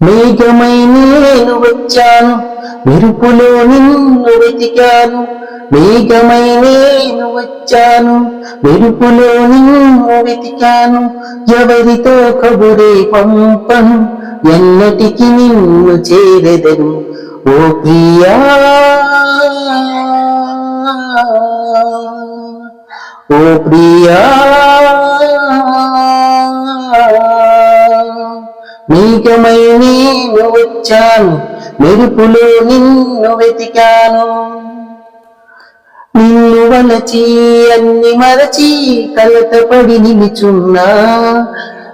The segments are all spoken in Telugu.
మేఘమై నేను వచ్చాను మెరుపులో నిన్ను వెతికాను. మేఘమై నేను వచ్చాను మెరుపులో నిన్ను వెతికాను. ఎవరితో కబురే పంపను ఎన్నటికి నిన్ను చేరెదను. ఓ ప్రియా ఓ ప్రియా. నీకమై నేను వచ్చాను మెరుపులో నిన్ను వెతికాను. నిన్ను వలచి అన్ని మరచి కలతపడి నిలుచున్నా.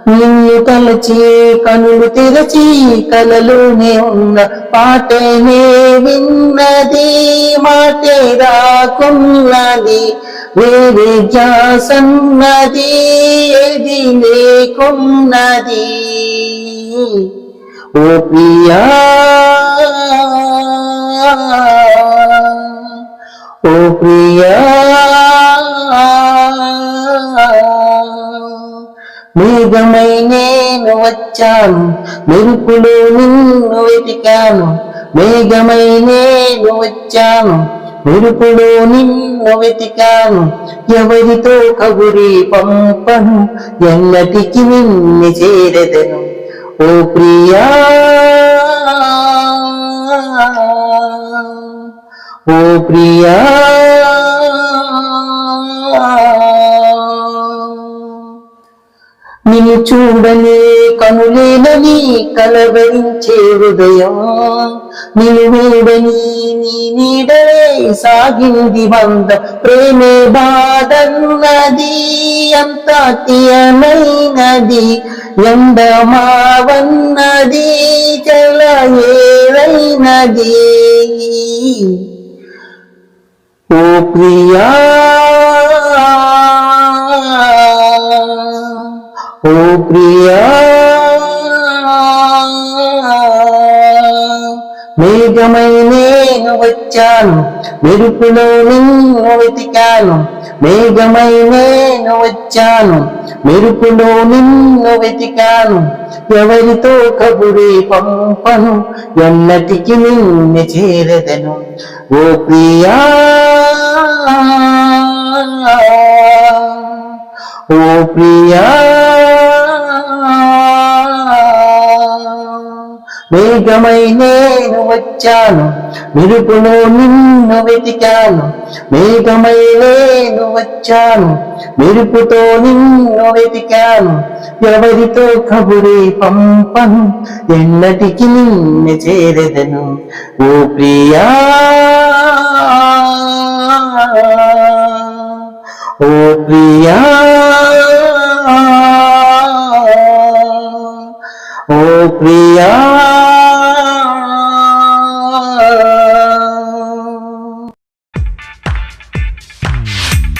నిన్ను తలచి కనులు తెరచి కలలోనే ఉన్న పాటనే విన్నది మాటే రాకున్నది. వేరే జాసన్నది ఏది లేకున్నది. ఓ ప్రియా ఓ ప్రియా మేఘమై నేను వచ్చాను మెరుపులు నిన్ను వెతికాను. మేఘమై నేను వచ్చాను మెరుపులో నిన్ను వెతికాను. ఎవరితో కబురి పంపను ఎన్నటికి నిన్ను చేరదను. ఓ ప్రియా ఓ ప్రియా నిన్ను చూడని కనులేనని కలవరించే హృదయం నిన్ను వేడని నీ నీడలే సాగింది వంద ప్రేమే బాధన్నది అంత తీయనైనది ఎండమావన్నది చల ఏరైనది ఓ ప్రియా ఓ ప్రియా మేఘమైనే నేను వచ్చాను. మెరుపులో నిన్ను వెతికాను. మేఘమై నేను వచ్చాను. మెరుపులో నిన్ను వెతికాను. ఎవరితో కబురి పంపను? ఎన్నటికి నిన్ను చేరదను? ఓ ప్రియా! ఓ ప్రియా! మేఘమై నేను వచ్చాను. మెరుపులో నిన్ను వెతికాను. మేఘమై నేను వచ్చాను. మెరుపుతో నిన్ను వెతికాను. ఎవరితో కబురే పంపను? ఎన్నటికి నిన్ను చేరదను? ఓ ప్రియా! ఓ ప్రియా! ఓ ప్రియా!